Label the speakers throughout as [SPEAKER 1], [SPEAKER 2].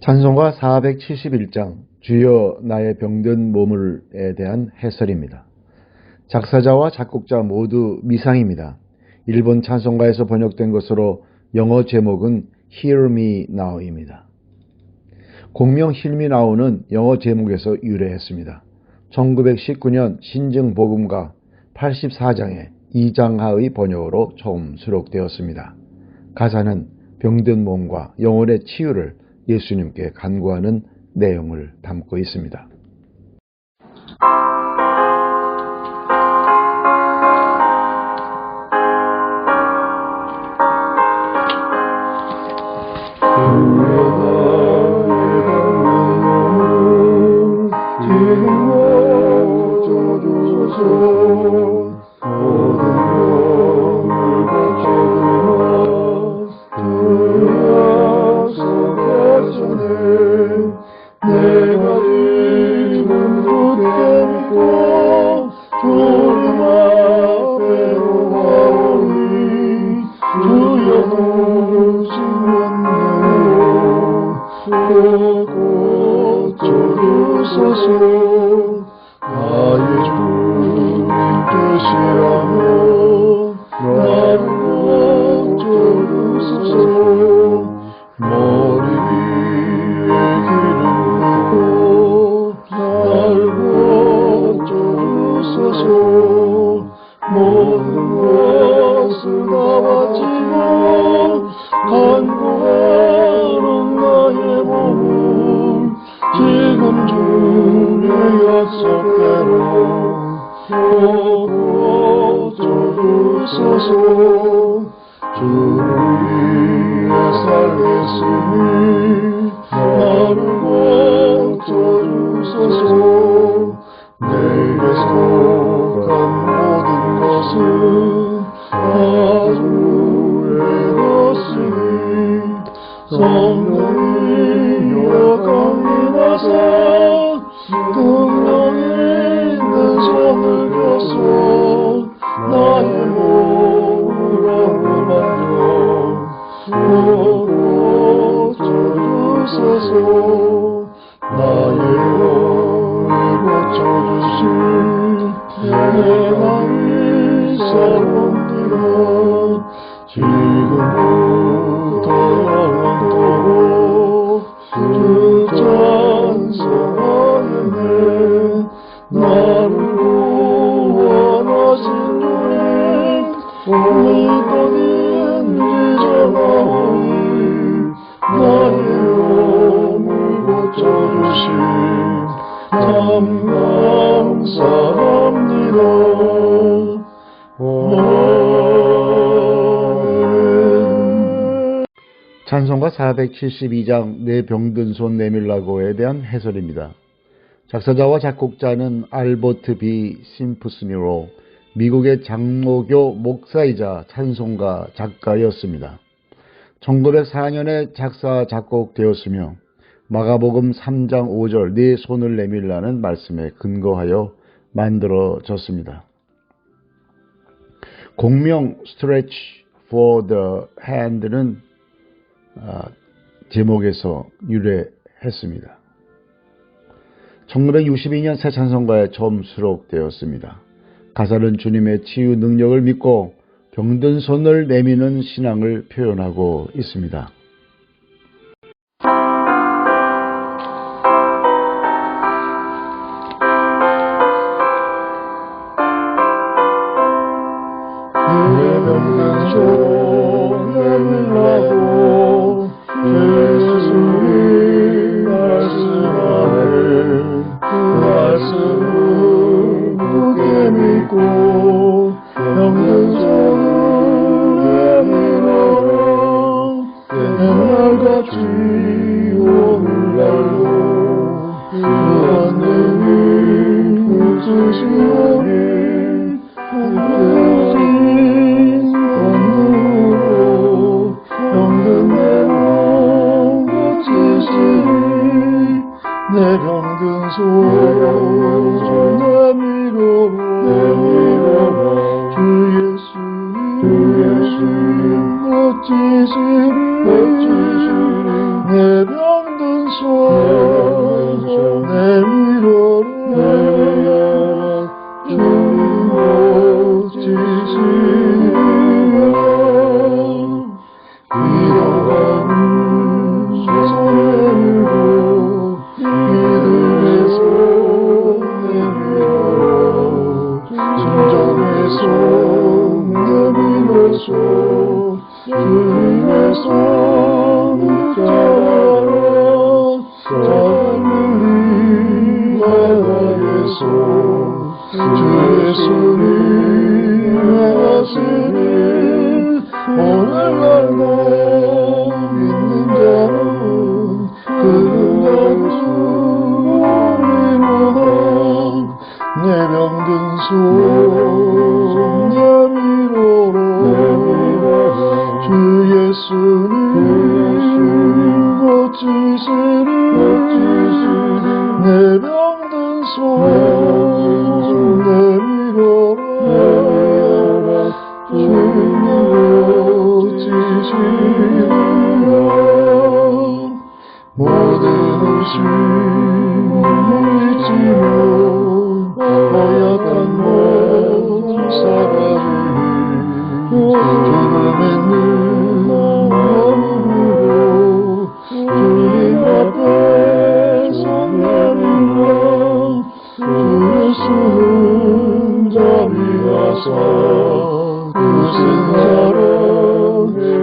[SPEAKER 1] 찬송가 471장 주여 나의 병든 몸을에 대한 해설입니다. 작사자와 작곡자 모두 미상입니다. 일본 찬송가에서 번역된 것으로 영어 제목은 Hear Me Now입니다. 공명 Hear Me Now는 영어 제목에서 유래했습니다. 1919년 신증복음가 84장에 이장하의 번역으로 처음 수록되었습니다. 가사는 병든 몸과 영혼의 치유를 예수님께 간구하는 내용을 담고 있습니다.
[SPEAKER 2] 성령이 강림하사 동령에 있는 손을 펴서 나의 몸을 어루만져 고쳐주소서 나의 영을 고쳐주신 내가이 사람들아 지금부터 감사합니다
[SPEAKER 1] 찬송가 472장 내 병든 손 내밀라고에 대한 해설입니다. 작사자와 작곡자는 알버트 비 심프스니로 미국의 장로교 목사이자 찬송가 작가였습니다. 1904년에 작사 작곡되었으며 마가복음 3장 5절 네 손을 내밀라는 말씀에 근거하여 만들어졌습니다. 공명 Stretch for the Hand는 아, 제목에서 유래했습니다. 1962년 새 찬송가에 처음 수록되었습니다. 가사는 주님의 치유 능력을 믿고 병든 손을 내미는 신앙을 표현하고 있습니다.
[SPEAKER 2] 병 고치시리 모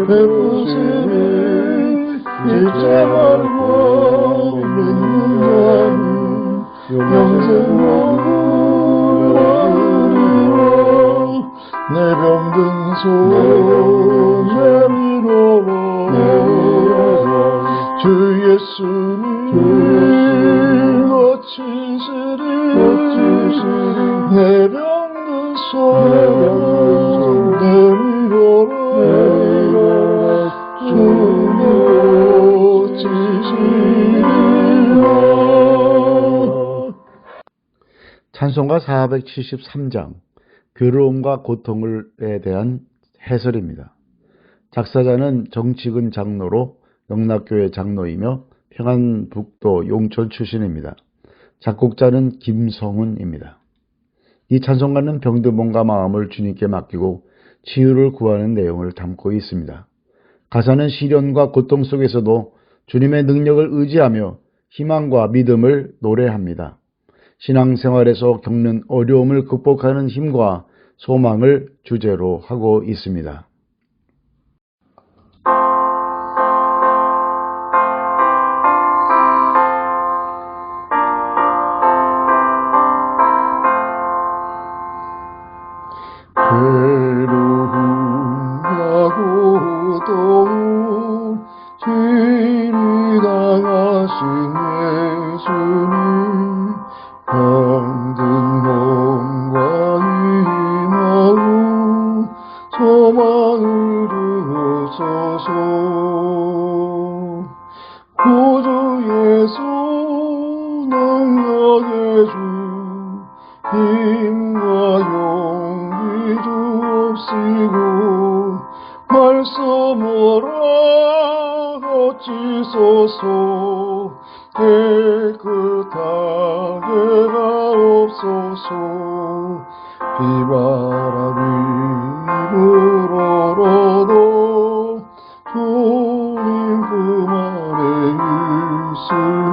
[SPEAKER 2] 베푸시니 잊지 말고 믿는 자는 영생 얻으리라 내 병든 손
[SPEAKER 1] 찬송가 473장 괴로움과 고통에 대한 해설입니다. 작사자는 정치근 장로로 영락교회 장로이며 평안북도 용천 출신입니다. 작곡자는 김성훈입니다. 이 찬송가는 병든 몸과 마음을 주님께 맡기고 치유를 구하는 내용을 담고 있습니다. 가사는 시련과 고통 속에서도 주님의 능력을 의지하며 희망과 믿음을 노래합니다. 신앙생활에서 겪는 어려움을 극복하는 힘과 소망을 주제로 하고 있습니다.
[SPEAKER 2] 괴로움과 고통을 진히 당하신 어찌소서. 깨끗하게 가옵소서. 비바람이 불어로도 주님 품 안에 있으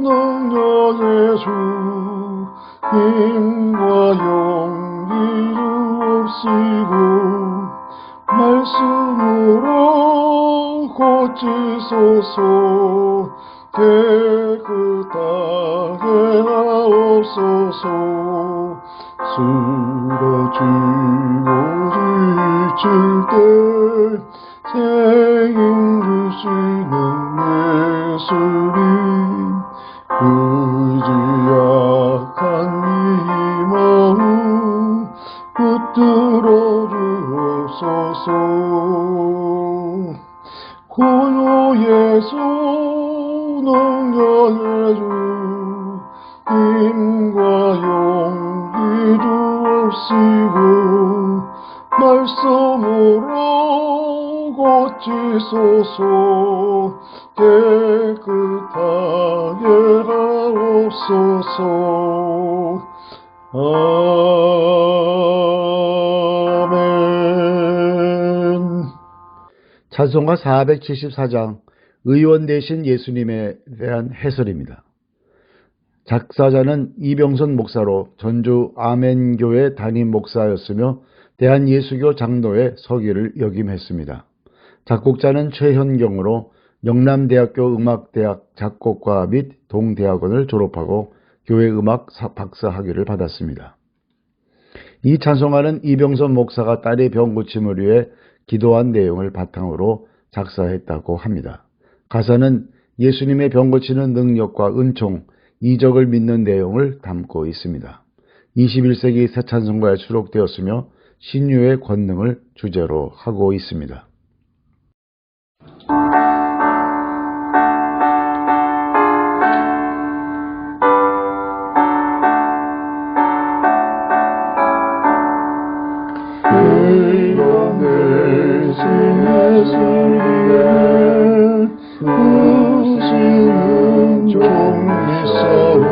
[SPEAKER 2] 능력의 주 힘과 용기 주옵시고 말씀으로 고치소서 깨끗하게 하옵소서. 쓰러지고 지칠 때 의 하옵소서 아멘
[SPEAKER 1] 찬송가 474장 의원 되신 예수님에 대한 해설입니다. 작사자는 이병선 목사로 전주 아멘교회 담임 목사였으며 대한예수교 장로의 서기를 역임했습니다. 작곡자는 최현경으로 영남대학교 음악대학 작곡과 및 동대학원을 졸업하고 교회 음악 사- 박사 학위를 받았습니다. 이 찬송가는 이병선 목사가 딸의 병 고침을 위해 기도한 내용을 바탕으로 작사했다고 합니다. 가사는 예수님의 병 고치는 능력과 은총, 이적을 믿는 내용을 담고 있습니다. 21세기 새 찬송가에 수록되었으며 신유의 권능을 주제로 하고 있습니다.
[SPEAKER 2] 되신 예수님의 크시는 종리싸우고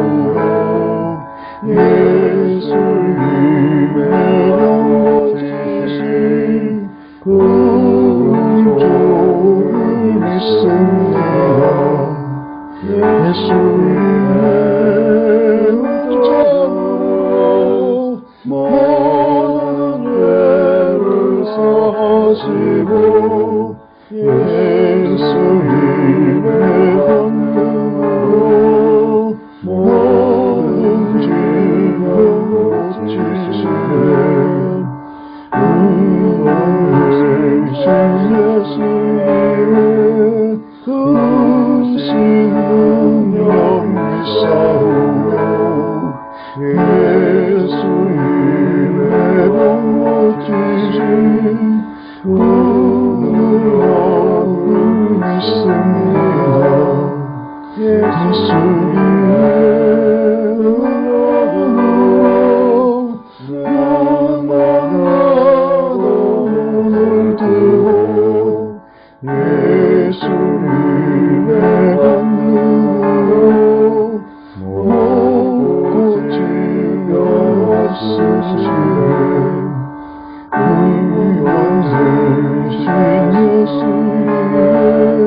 [SPEAKER 2] 예수님의 영원하신 그 은총을 믿습니다 예수님의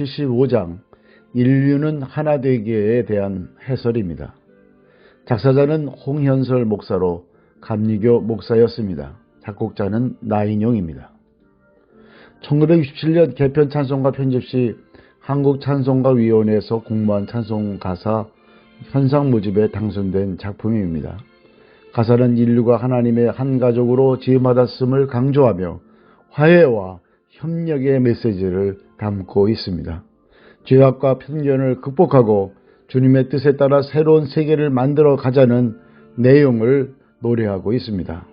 [SPEAKER 1] 475장 인류는 하나 되기에 대한 해설입니다. 작사자는 홍현설 목사로 감리교 목사였습니다. 작곡자는 나인용입니다. 1967년 개편 찬송가 편집 시 한국 찬송가 위원회에서 공모한 찬송 가사 현상 모집에 당선된 작품입니다. 가사는 인류가 하나님의 한 가족으로 지음받았음을 강조하며 화해와 협력의 메시지를 담고 있습니다. 죄악과 편견을 극복하고 주님의 뜻에 따라 새로운 세계를 만들어 가자는 내용을 노래하고 있습니다.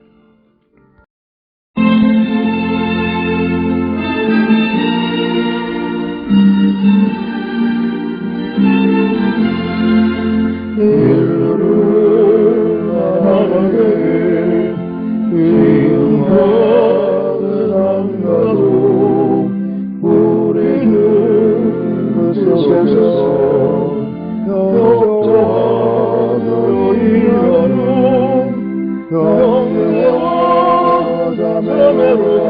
[SPEAKER 2] Thank you.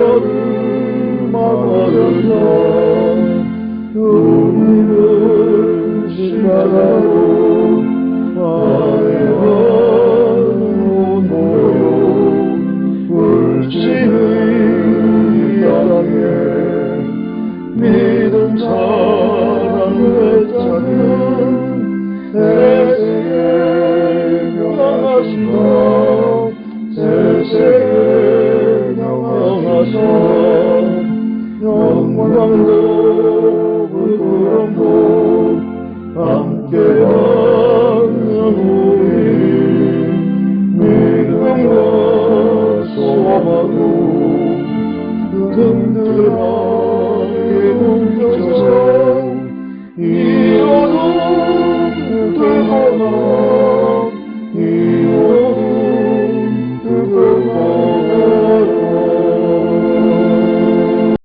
[SPEAKER 2] 나를 막아서 우리를 심하고 아이한 노요 울지는 땅에 믿음 사랑을 찾는 대세에 변하시다 명하시다 영광도 부끄럼도 함께하는